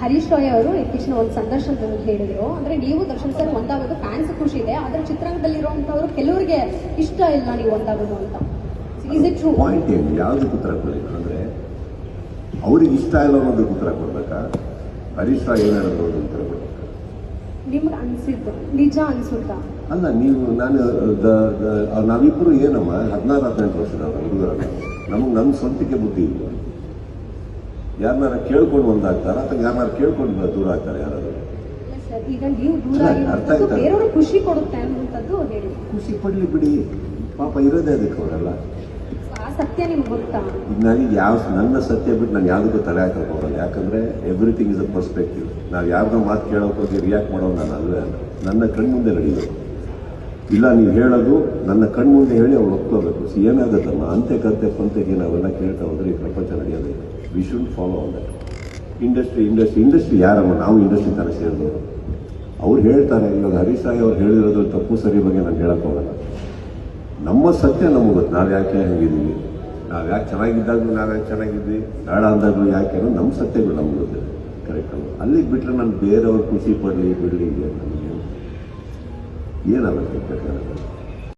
ಹರೀಶ್ ರಾಯ್ ಅವರು ಇತ್ತೀಚಿನ ಒಂದು ಸಂದರ್ಶನದಲ್ಲಿ ಹೇಳಿದ್ರು. ಅಂದ್ರೆ ನೀವು ದರ್ಶನ್ ಸರ್ ಒಂದಾಗೋದು ಫ್ಯಾನ್ಸ್ ಖುಷಿ ಇದೆ ಆದ್ರೆ ಚಿತ್ರರಂಗದಲ್ಲಿರುವಂತವ್ರು ಕೆಲವರಿಗೆ ಇಷ್ಟ ಇಲ್ಲ ನೀವು ಒಂದಾಗೋದು ಅಂತ. ಈಸ್ ಇಟ್ ಟ್ರೂ ಪಾಯಿಂಟ್ ಏನು? ಯಾವುದಕ್ಕೆ ಉತ್ತರ ಕೊಡಬೇಕು ಅಂದ್ರೆ ಅವ್ರಿಗೆ ಇಷ್ಟ ಇಲ್ಲ ಅನ್ನೋದಕ್ಕೆ ಉತ್ತರ ಕೊಡ್ಬೇಕಾ? ಹರೀಶ್ ರಾಯ್ ಏನಾದ್ರು ಉತ್ತರ ಕೊಡ್ಬೇಕಾ? ನಿಮ್ಗೆ ಅನ್ಸಿದ್ದು ನಿಜ ಅನ್ಸುತ್ತಾ? ಅಲ್ಲ ನೀವು ನಾನು ನಾವಿಬ್ಬರೂ ಏನಮ್ಮ ಹದಿನಾರು ಹದಿನೆಂಟು ವರ್ಷದ ಹುಡುಗರಲ್ಲ. ನಮಗೆ ನಮ್ಮ ಸ್ವಂತಕ್ಕೆ ಬುದ್ಧಿ ಇಲ್ಲ. ಯಾರನ್ನಾರ ಕೇಳ್ಕೊಂಡು ಒಂದಾಗ್ತಾರ ಅಥವಾ ಯಾರನ್ನಾರ ಕೇಳ್ಕೊಂಡು ದೂರ ಆಗ್ತಾರೆ ಯಾರಾದ್ರು? ಅರ್ಥ? ಖುಷಿ ಕೊಡುತ್ತೆ ಖುಷಿ ಪಡ್ಲಿ ಬಿಡಿ. ಪಾಪ ಇರೋದೇ ಅದಕ್ಕೆ ಅವರೆಲ್ಲ. ಸತ್ಯ ನಿಮ್ಗೆ ಗೊತ್ತಾ? ಈಗ ನನಗೆ ಯಾವ ನನ್ನ ಸತ್ಯ ಬಿಟ್ಟು ನಾನು ಯಾವುದಕ್ಕೂ ತಲೆ ಹಾಕಕ್ಕೆ ಹೋಗಲ್ಲ. ಯಾಕಂದ್ರೆ ಎವ್ರಿಥಿಂಗ್ ಇಸ್ ಅ ಪರ್ಸ್ಪೆಕ್ಟಿವ್ ನಾವು ಯಾರನ್ನ ಮಾತು ಕೇಳೋಕೆ ಹೋಗಿ ರಿಯಾಕ್ಟ್ ಮಾಡೋ ನಾನು ಅಲ್ವೇ ಅಲ್ಲ. ನನ್ನ ಕಣ್ಮುಂದೆ ನಡೀಬೇಕು. ಇಲ್ಲ ನೀವು ಹೇಳೋದು ನನ್ನ ಕಣ್ಮುಂದೆ ಹೇಳಿ ಅವ್ರು ಒಪ್ಕೋಬೇಕು. ಸಿ ಏನಾಗುತ್ತಮ್ಮ ಅಂತೆ ಕಂತೆ ಪಂತೆಗೆ ನಾವೆಲ್ಲ ಕೇಳ್ತಾ ಹೋದ್ರೆ ಈ ಪ್ರಪಂಚ ನಡೆಯೋದಿಲ್ಲ we should follow that industry industry industry ಯಾರಮ್ಮ? ನಾವು ಇಂಡಸ್ಟ್ರಿ ತರ ಸೇರಿದವರು ಅವ್ರು ಹೇಳ್ತಾರೆ, ಇವಾಗ ಹರೀಶ್ ರಾಯ್ ಅವ್ರು ಹೇಳಿರೋದು ತಪ್ಪು, ಸರಿ ಬಗ್ಗೆ ನಾನು ಹೇಳಕ್ ಹೋಗಲ್ಲ. ನಮ್ಮ ಸತ್ಯ ನಮ್ಗೆ ಗೊತ್ತು. ನಾವು ಯಾಕೆ ಹೇಗಿದ್ದೀವಿ? ನಾವು ಯಾಕೆ ಚೆನ್ನಾಗಿದ್ದಾಗಲೂ ನಾವು ಯಾಕೆ ಚೆನ್ನಾಗಿದ್ವಿ? ಬೇಡ ಅಂದಾಗಲೂ ಯಾಕೆ ಅನ್ನೋದು ನಮ್ಮ ಸತ್ಯಗಳು ನಮ್ಗೆ ಗೊತ್ತಿದೆ. ಕರೆಕ್ಟ್ ಅಲ್ಲ ಅಲ್ಲಿಗೆ ಬಿಟ್ಟರೆ ನಾನು ಬೇರೆಯವ್ರು ಖುಷಿ ಪಡಲಿ ಬಿಡಲಿ ನನಗೆ ಏನಾಗುತ್ತೆ